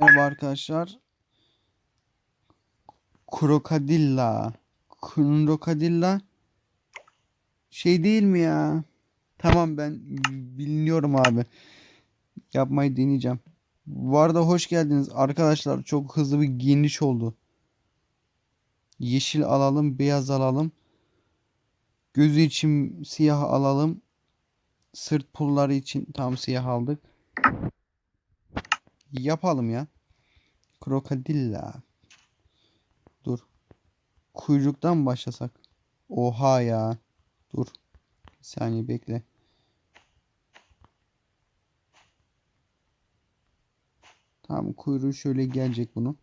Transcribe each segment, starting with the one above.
Merhaba arkadaşlar. Krokadilla. Krokadilla. Şey değil mi ya? Tamam ben bilmiyorum abi. Yapmayı deneyeceğim. Bu arada hoş geldiniz arkadaşlar. Çok hızlı bir geniş oldu. Yeşil alalım, beyaz alalım. Gözü için siyah alalım. Sırt pulları için tam siyah aldık. Yapalım ya. Krokodilla. Dur. Kuyruktan başlasak. Oha ya. Dur. Bir saniye bekle. Tamam kuyruğu şöyle gelecek bunun.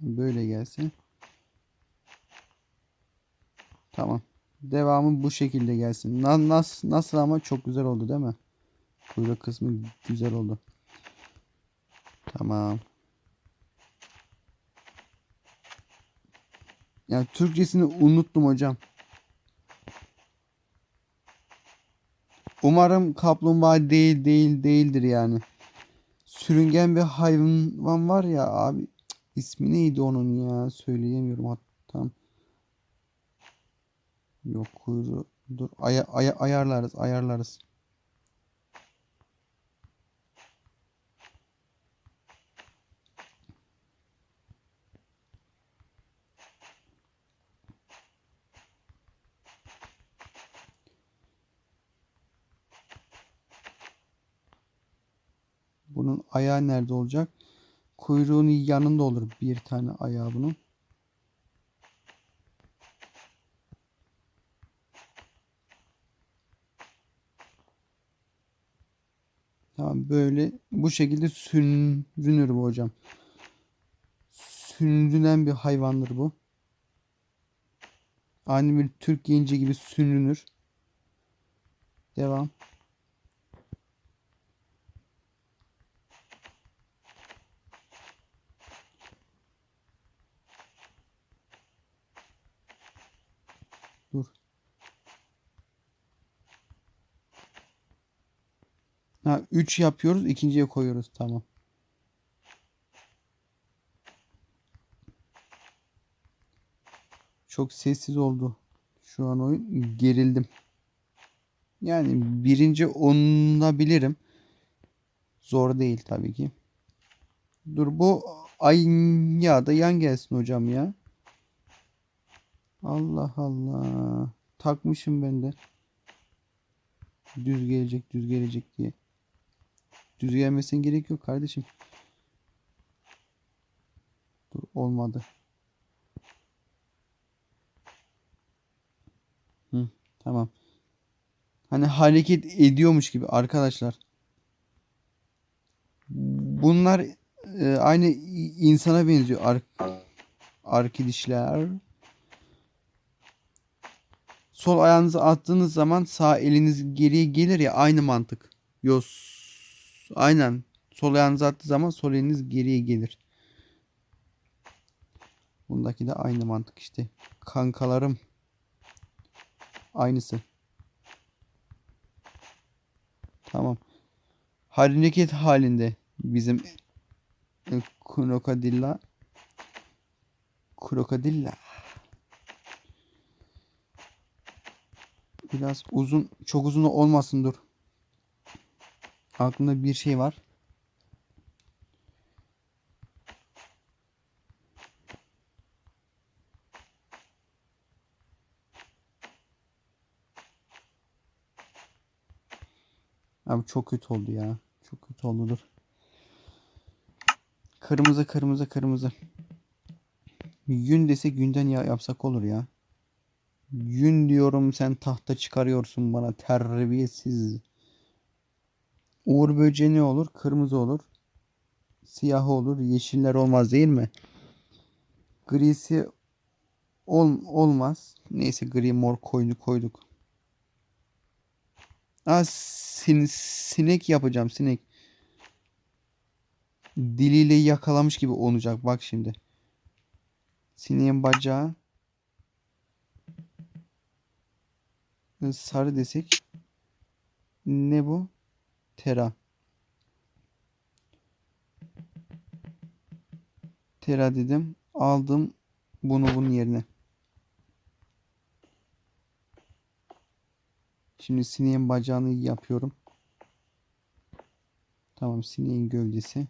Böyle gelsin. Tamam. Devamı bu şekilde gelsin. Na- Nasıl, nasıl ama çok güzel oldu değil mi? Kuyruk kısmı güzel oldu. Tamam. Yani Türkçesini unuttum hocam. Umarım kaplumbağa değil değil değildir yani. Sürüngen bir hayvan var ya abi. Cık, ismi neydi onun ya? Söyleyemiyorum hatta. Yok kuyruğu. Dur aya, aya, ayarlarız ayarlarız. Bunun ayağı nerede olacak? Kuyruğunun yanında olur bir tane ayağı bunun. Tamam böyle bu şekilde sürünür bu hocam. Sürünen bir hayvandır bu. Aynı bir Türk genci gibi sürünür. Devam. Ha 3 yapıyoruz, ikinciye koyuyoruz. Tamam. Çok sessiz oldu. Şu an oyun gerildim. Yani birinci olabilirim. Zor değil tabii ki. Dur bu ay ya da yan gelsin hocam ya. Allah Allah. Takmışım ben de. Düz gelecek, düz gelecek diye. Düz gelmesine gerek yok kardeşim. Dur olmadı. Hı, tamam. Hani hareket ediyormuş gibi arkadaşlar. Bunlar e, aynı insana benziyor. Ar arkadaşlar. Sol ayağınızı attığınız zaman sağ eliniz geriye gelir ya aynı mantık. Yos. Aynen. Sol ayağınızı attığı zaman sol eliniz geriye gelir. Bundaki de aynı mantık işte. Kankalarım. Aynısı. Tamam. Hareket halinde bizim krokodilla krokodilla biraz uzun çok uzun olmasın dur. Aklımda bir şey var. Abi çok kötü oldu ya. Çok kötü oldu. Kırmızı kırmızı kırmızı. Yün desek günden ya yapsak olur ya. Yün diyorum sen tahta çıkarıyorsun bana terbiyesiz. Uğur böceği ne olur? Kırmızı olur. Siyah olur. Yeşiller olmaz değil mi? Grisi ol, olmaz. Neyse gri mor koydu koyduk. Aa, sin, sinek yapacağım sinek. Diliyle yakalamış gibi olacak bak şimdi. Sineğin bacağı. sarı desek ne bu? Tera. Tera dedim. Aldım bunu bunun yerine. Şimdi sineğin bacağını yapıyorum. Tamam sineğin gövdesi.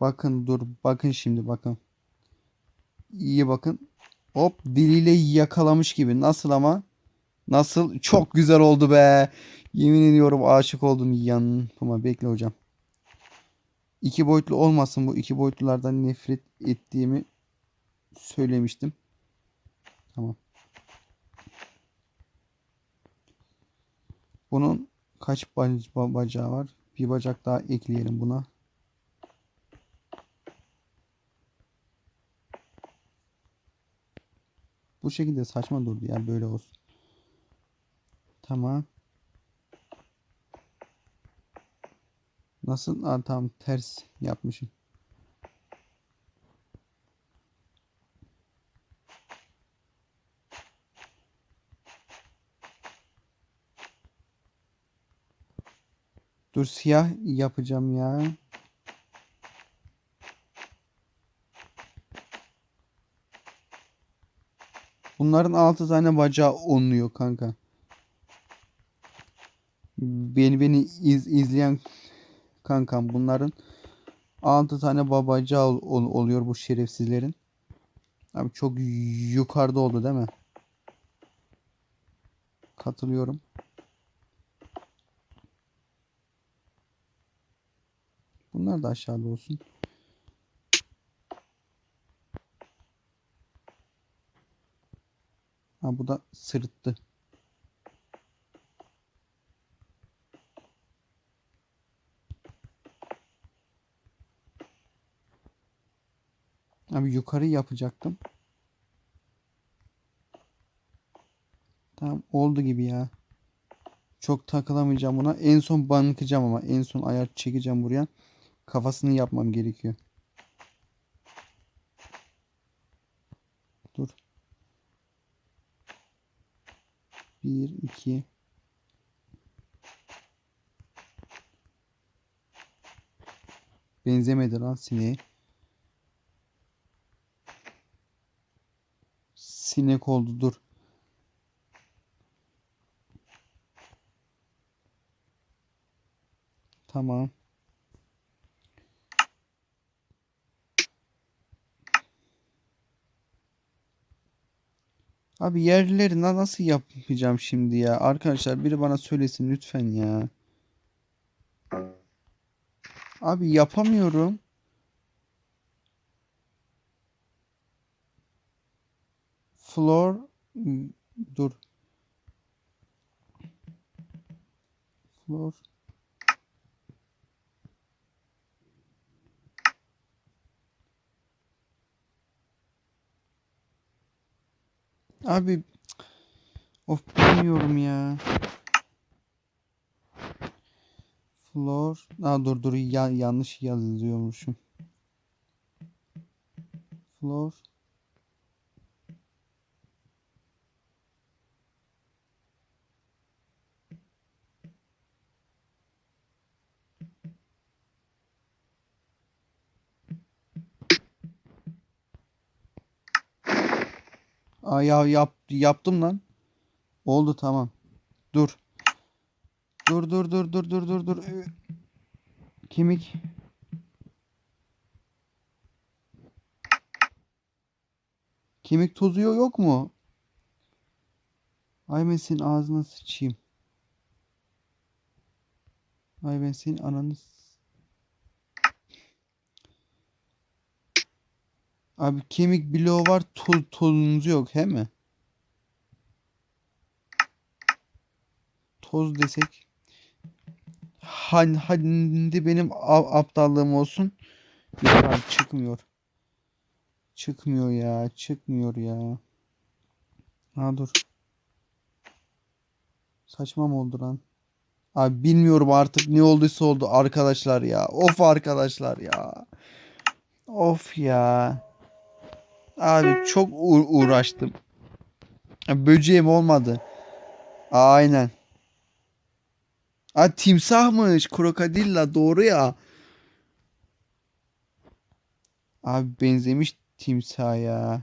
Bakın dur bakın şimdi bakın. İyi bakın. Hop diliyle yakalamış gibi. Nasıl ama? Nasıl? Çok güzel oldu be. Yemin ediyorum aşık oldum yanıma. Bekle hocam. İki boyutlu olmasın bu. iki boyutlulardan nefret ettiğimi söylemiştim. Tamam. Bunun kaç bac- ba- bacağı var? Bir bacak daha ekleyelim buna. Bu şekilde saçma durdu ya böyle olsun. Tamam. Nasıl? Aa, tamam ters yapmışım. Dur siyah yapacağım ya. Bunların 6 tane bacağı onluyor kanka. Beni beni iz, izleyen kankam bunların 6 tane babacağı ol- ol- oluyor bu şerefsizlerin. Abi çok yukarıda oldu değil mi? Katılıyorum. Bunlar da aşağıda olsun. Ha bu da sırıttı. Abi yukarı yapacaktım. Tamam oldu gibi ya. Çok takılamayacağım buna. En son bankacağım ama. En son ayar çekeceğim buraya. Kafasını yapmam gerekiyor. Dur. Bir, iki. Benzemedi lan sineğe. Sinek oldu dur. Tamam. Abi yerleri na- nasıl yapacağım şimdi ya? Arkadaşlar biri bana söylesin lütfen ya. Abi yapamıyorum. Floor m, dur. Floor Abi of bilmiyorum ya. Floor. Aa dur dur ya, yanlış yazıyormuşum. Floor. Aa ya yap yaptım lan. Oldu tamam. Dur. Dur dur dur dur dur dur dur. Kemik. Kemik tozu yo- yok mu? Ay ben senin ağzına sıçayım. Ay ben senin ananı Abi kemik bloğu var toz tozunuz yok he mi? Toz desek. Hadi, hadi benim aptallığım olsun. Yok abi çıkmıyor. Çıkmıyor ya. Çıkmıyor ya. Ha dur. Saçma mı oldu lan? Abi bilmiyorum artık ne olduysa oldu arkadaşlar ya. Of arkadaşlar ya. Of ya. Abi çok uğ- uğraştım. Böceğim olmadı. Aynen. Ha timsahmış. Krokodilla doğru ya. Abi benzemiş timsah ya.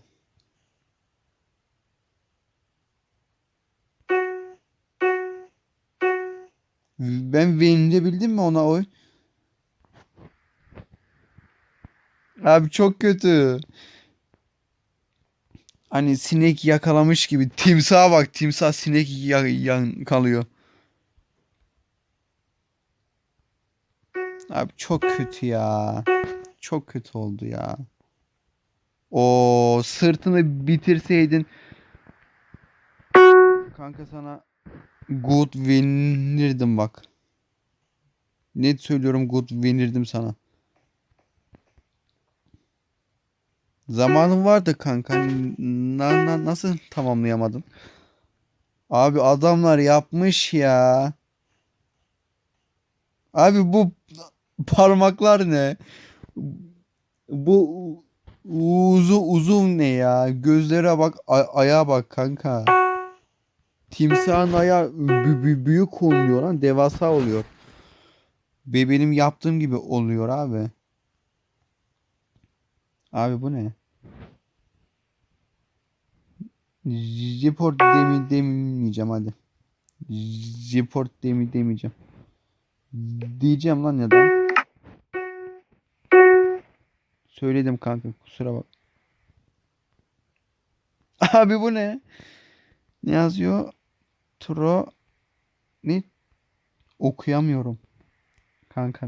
Ben bildim mi ona oy? Abi çok kötü. Hani sinek yakalamış gibi. Timsaha bak. Timsah sinek ya- yakalıyor. Abi çok kötü ya. Çok kötü oldu ya. O sırtını bitirseydin. Kanka sana good winirdim bak. Net söylüyorum good winirdim sana. Zamanın vardı kanka. Na- na- nasıl tamamlayamadın? Abi adamlar yapmış ya. Abi bu parmaklar ne? Bu uzu uzun ne ya? Gözlere bak, ayağa bak kanka. Timsahın ayağı bü- bü- büyük oluyor lan, devasa oluyor. Ve benim yaptığım gibi oluyor abi. Abi bu ne? Report demi demeyeceğim hadi. Report demi demeyeceğim. Diyeceğim lan ya da. Söyledim kanka kusura bak. Abi bu ne? Ne yazıyor? Tro ne? Okuyamıyorum. Kanka.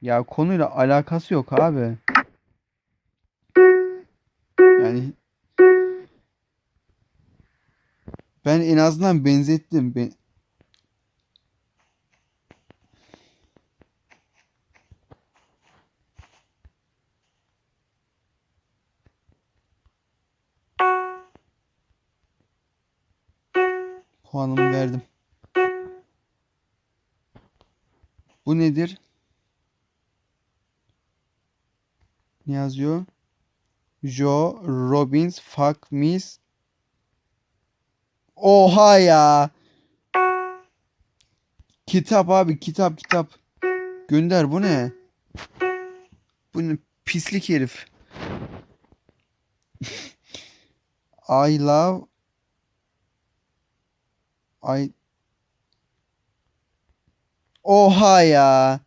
Ya konuyla alakası yok abi. Yani ben en azından benzettim. Ben... Puanımı verdim. Bu nedir? Ne yazıyor? Joe Robbins fuck miss. Oha ya. Kitap abi kitap kitap. Gönder bu ne? Bu ne pislik herif. I love I Oha ya.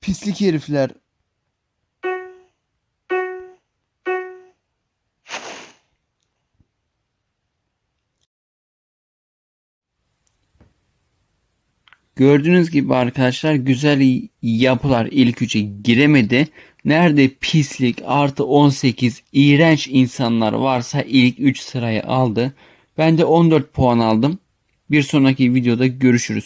Pislik herifler. Gördüğünüz gibi arkadaşlar güzel yapılar ilk üçe giremedi. Nerede pislik artı 18 iğrenç insanlar varsa ilk 3 sırayı aldı. Ben de 14 puan aldım. Bir sonraki videoda görüşürüz.